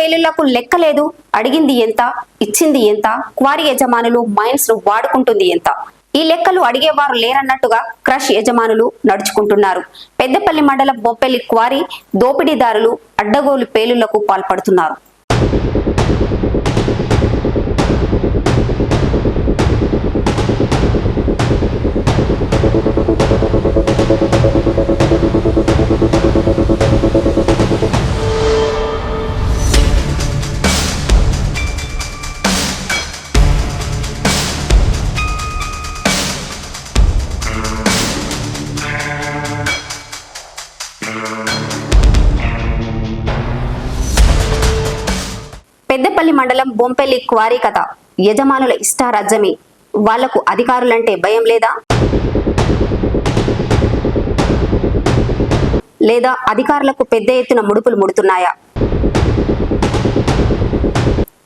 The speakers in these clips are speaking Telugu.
పేలుళ్ళకు లెక్కలేదు. అడిగింది ఎంత? ఇచ్చింది ఎంత? క్వారీ యజమానులు మైన్స్ను వాడుకుంటుంది ఎంత? ఈ లెక్కలు అడిగేవారు లేరన్నట్టుగా క్రష్ యజమానులు నడుచుకుంటున్నారు. పెద్దపల్లి మండలం బొప్పెల్లి క్వారీ దోపిడీదారులు అడ్డగోలు పేలుళ్ళకు పాల్పడుతున్నారు. పెద్దపల్లి మండలం బొంపెల్లి క్వారీ కథ. యజమానుల ఇష్టారాజ్యమే. వాళ్ళకు అధికారులంటే భయం లేదా? లేదా అధికారులకు పెద్ద ఎత్తున ముడుపులు ముడుతున్నాయా?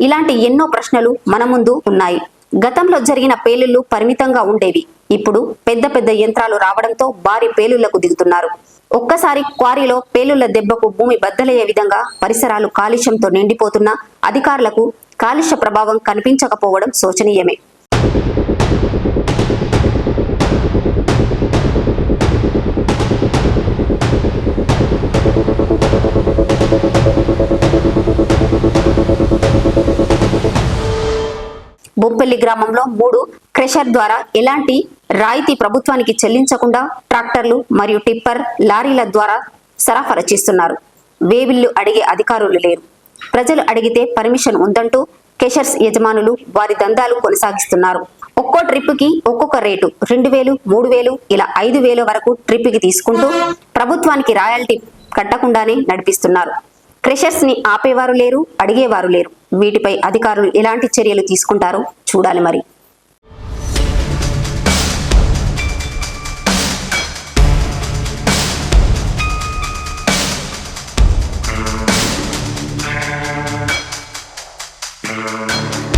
ఇలాంటి ఎన్నో ప్రశ్నలు మన ముందు ఉన్నాయి. గతంలో జరిగిన పేలుళ్ళు పరిమితంగా ఉండేవి. ఇప్పుడు పెద్ద పెద్ద యంత్రాలు రావడంతో భారీ పేలుళ్ళకు దిగుతున్నారు. ఒక్కసారి క్వారీలో పేలుళ్ళ దెబ్బకు భూమి బద్దలయ్యే విధంగా పరిసరాలు కాలుష్యంతో నిండిపోతున్నా అధికారులకు కాలుష్య ప్రభావం కనిపించకపోవడం శోచనీయమే. బొంపెల్లి గ్రామంలో మూడు క్రెషర్ ద్వారా ఎలాంటి రాయితీ ప్రభుత్వానికి చెల్లించకుండా ట్రాక్టర్లు మరియు టిప్పర్ లారీల ద్వారా సరఫరా చేస్తున్నారు. వేవిల్లు అడిగే అధికారులు లేరు. ప్రజలు అడిగితే పర్మిషన్ ఉందంటూ కెషర్స్ యజమానులు వారి దందాలు కొనసాగిస్తున్నారు. ఒక్కో ట్రిప్కి ఒక్కొక్క రేటు రెండు వేలు మూడు వేలు ఇలా ఐదు వేల వరకు ట్రిప్కి తీసుకుంటూ ప్రభుత్వానికి రాయల్టీ కట్టకుండానే నడిపిస్తున్నారు. క్రెషర్స్ని ఆపేవారు లేరు అడిగేవారు లేరు. వీటిపై అధికారులు ఎలాంటి చర్యలు తీసుకుంటారో చూడాలి మరి. Thank